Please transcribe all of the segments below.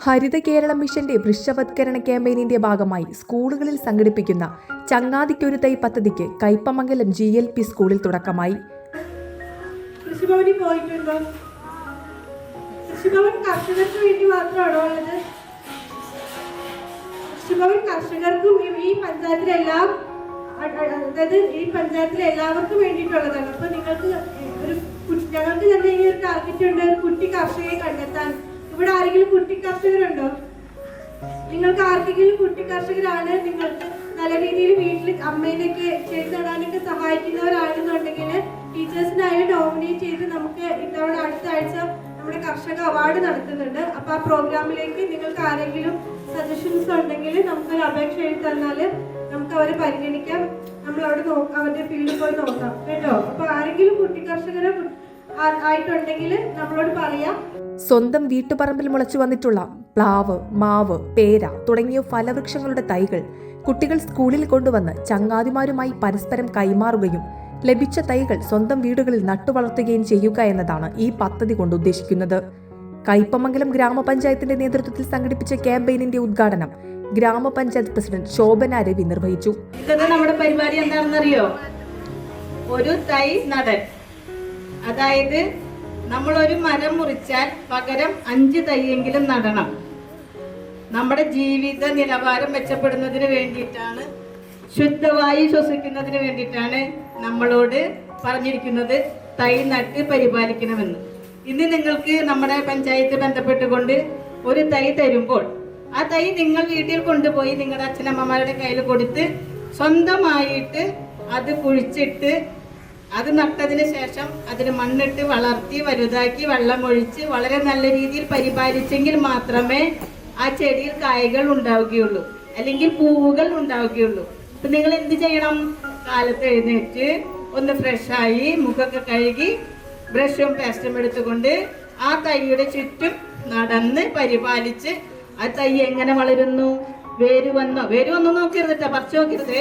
ഹരിത കേരള മിഷന്റെ വൃക്ഷവത്കരണ ക്യാമ്പയിനിന്റെ ഭാഗമായി സ്കൂളുകളിൽ സംഘടിപ്പിക്കുന്ന ചങ്ങാതിക്കൊരു തൈ പദ്ധതിക്ക് കൈപ്പമംഗലം ജി എൽ പി സ്കൂളിൽ തുടക്കമായി. ഈ- ഈ പഞ്ചായത്തിലെ എല്ലാവർക്കും വേണ്ടിയിട്ടുള്ളതാണ്. അപ്പൊ നിങ്ങൾക്ക് ഒരു ഞങ്ങൾക്ക് തന്നെ ഈ ഒരു ടാർഗറ്റ് ഉണ്ട്. ഒരു കുട്ടി കർഷകരെ കണ്ടെത്താൻ ആരെങ്കിലും കുട്ടി കർഷകരുണ്ടോ നിങ്ങൾക്ക് ആർക്കെങ്കിലും കുട്ടി കർഷകരാണ് നിങ്ങൾക്ക് നല്ല രീതിയിൽ വീട്ടിൽ അമ്മേനൊക്കെ ചെയ്ത് നടാനൊക്കെ സഹായിക്കുന്നവരാണെന്നുണ്ടെങ്കിൽ ടീച്ചേഴ്സിനായാലും നോമിനേറ്റ് ചെയ്ത് നമുക്ക് ഇത്തവണ അടുത്ത ആഴ്ച നമ്മുടെ കർഷക അവാർഡ് നടത്തുന്നുണ്ട്. അപ്പൊ ആ പ്രോഗ്രാമിലേക്ക് നിങ്ങൾക്ക് ആരെങ്കിലും സജഷൻസ് ഉണ്ടെങ്കിൽ നമുക്കൊരു അപേക്ഷ എഴുതി തന്നാൽ നമുക്ക് അവരെ പരിഗണിക്കാം. നമ്മൾ അവിടെ നോക്കാം അവരുടെ ഫീൽഡിൽ പോയി നോക്കാം. കേട്ടോ? അപ്പൊ ആരെങ്കിലും കുട്ടി കർഷകരെ ആയിട്ടുണ്ടെങ്കിൽ നമ്മളോട് പറയാം. സ്വന്തം വീട്ടുപറമ്പിൽ മുളച്ചു വന്നിട്ടുള്ള പ്ലാവ് മാവ് പേര തുടങ്ങിയ ഫലവൃക്ഷങ്ങളുടെ തൈകൾ കുട്ടികൾ സ്കൂളിൽ കൊണ്ടുവന്ന് ചങ്ങാതിമാരുമായി പരസ്പരം കൈമാറുകയും ലഭിച്ച തൈകൾ സ്വന്തം വീടുകളിൽ നട്ടുവളർത്തുകയും ചെയ്യുക എന്നതാണ് ഈ പദ്ധതി കൊണ്ട് ഉദ്ദേശിക്കുന്നത്. കൈപ്പമംഗലം ഗ്രാമപഞ്ചായത്തിന്റെ നേതൃത്വത്തിൽ സംഘടിപ്പിച്ച ക്യാമ്പയിനിന്റെ ഉദ്ഘാടനം ഗ്രാമപഞ്ചായത്ത് പ്രസിഡന്റ് ശോഭന രവി നിർവഹിച്ചു. നമ്മുടെ പരിപാടി എന്താണെന്നറിയോ? ഒരു തൈ നടൻ. അതായത് നമ്മൾ ഒരു മരം മുറിച്ചാൽ പകരം അഞ്ച് തൈയെങ്കിലും നടണം. നമ്മുടെ ജീവിത നിലവാരം മെച്ചപ്പെടുന്നതിന് വേണ്ടിയിട്ടാണ് ശുദ്ധവായു ശ്വസിക്കുന്നതിന് വേണ്ടിയിട്ടാണ് നമ്മളോട് പറഞ്ഞിരിക്കുന്നത് തൈ നട്ട് പരിപാലിക്കണമെന്ന്. ഇന്ന് നിങ്ങൾക്ക് നമ്മുടെ പഞ്ചായത്ത് ബന്ധപ്പെട്ടുകൊണ്ട് ഒരു തൈ തരുമ്പോൾ ആ തൈ നിങ്ങൾ വീട്ടിൽ കൊണ്ടുപോയി നിങ്ങളുടെ അച്ഛനമ്മമാരുടെ കയ്യിൽ കൊടുത്ത് സ്വന്തമായിട്ട് അത് കുഴിച്ചിട്ട് അത് നട്ടതിന് ശേഷം അതിന് മണ്ണിട്ട് വളർത്തി വലുതാക്കി വെള്ളമൊഴിച്ച് വളരെ നല്ല രീതിയിൽ പരിപാലിച്ചെങ്കിൽ മാത്രമേ ആ ചെടിയിൽ കായകൾ ഉണ്ടാവുകയുള്ളൂ. അല്ലെങ്കിൽ പൂവുകൾ ഉണ്ടാവുകയുള്ളൂ. അപ്പൊ നിങ്ങൾ എന്ത് ചെയ്യണം? കാലത്ത് എഴുന്നേറ്റ് ഒന്ന് ഫ്രഷായി മുഖമൊക്കെ കഴുകി ബ്രഷും പേസ്റ്റും എടുത്തുകൊണ്ട് ആ തൈയുടെ ചുറ്റും നടന്ന് പരിപാലിച്ച് ആ തൈ എങ്ങനെ വളരുന്നു? വേര് വന്നോ വേര് വന്നോ നോക്കരുത് കേട്ടോ. പറിച്ചു നോക്കരുത്.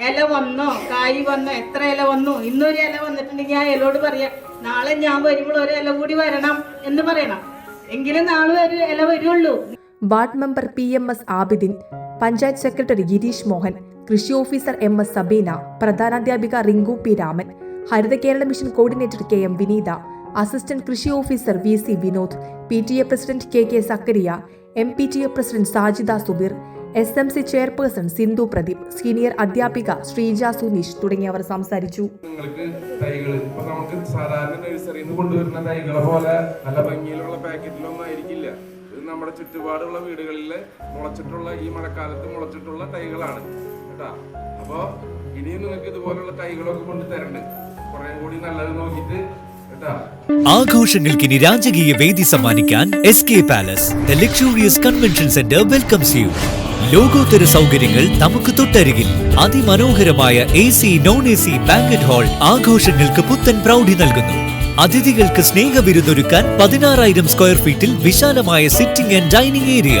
ഇല വന്നോ? കായ് വന്നോ? എത്ര ഇല വന്നു? ഇന്നൊരു ഇല വന്നിട്ടുണ്ടെങ്കിൽ ആ ഇലയോട് പറയാം നാളെ ഞാൻ വരുമ്പോൾ ഒരു ഇല കൂടി വരണം എന്ന് പറയണം. എങ്കിലും നാളെ ഒരു ഇല വരുള്ളൂ. Ward member P M S Abidin panchayat secretary Girish Mohan കൃഷി officer M S Sabeena പ്രധാനാധ്യാപിക Rinku P Raman Haritha Kerala mission coordinator K M Vineetha assistant കൃഷി officer V C Vinod P T A president K K Zakariya M P T A president Sajida Subeer S M C chairperson Sindhu Pradeep senior അധ്യാപിക ശ്രീജ സുനീഷ് തുടങ്ങിയവർ സംസാരിച്ചു. നിങ്ങൾക്ക് തൈകൾ ഇപ്പൊ നമുക്ക് സാധാരണ നഴ്സറിയിൽ നിന്ന് കൊണ്ടുവരുന്ന തൈകളെ പോലെ നല്ല ഭംഗിയിലുള്ള പാക്കറ്റിലൊന്നും ആയിരിക്കില്ല. ഇത് നമ്മുടെ ചുറ്റുപാടുള്ള വീടുകളിൽ മുളച്ചിട്ടുള്ള ഈ മഴക്കാലത്ത് മുളച്ചിട്ടുള്ള തൈകളാണ് കേട്ടാ. അപ്പോ ഇനിയും നിങ്ങൾക്ക് ഇതുപോലുള്ള തൈകളൊക്കെ കൊണ്ട് തരണ്ട്. കുറെ കൂടി നല്ലത് നോക്കിയിട്ട് ആഘോഷങ്ങൾക്ക് ആഘോഷങ്ങൾക്കിനി രാജകീയ വേദി സമ്മാനിക്കാൻ S K palace the luxurious convention centre welcomes you ലോകോത്തര സൗകര്യങ്ങൾ നമുക്ക് തൊട്ടരികിൽ. അതിമനോഹരമായ A C non A C banquet hall ആഘോഷങ്ങൾക്ക് പുത്തൻ പ്രൗഢി നൽകുന്നു. അതിഥികൾക്ക് സ്നേഹവിരുന്നൊരുക്കാൻ പതിനാറായിരം സ്ക്വയർ ഫീറ്റിൽ വിശാലമായ സിറ്റിംഗ് ആൻഡ് ഡൈനിങ് ഏരിയ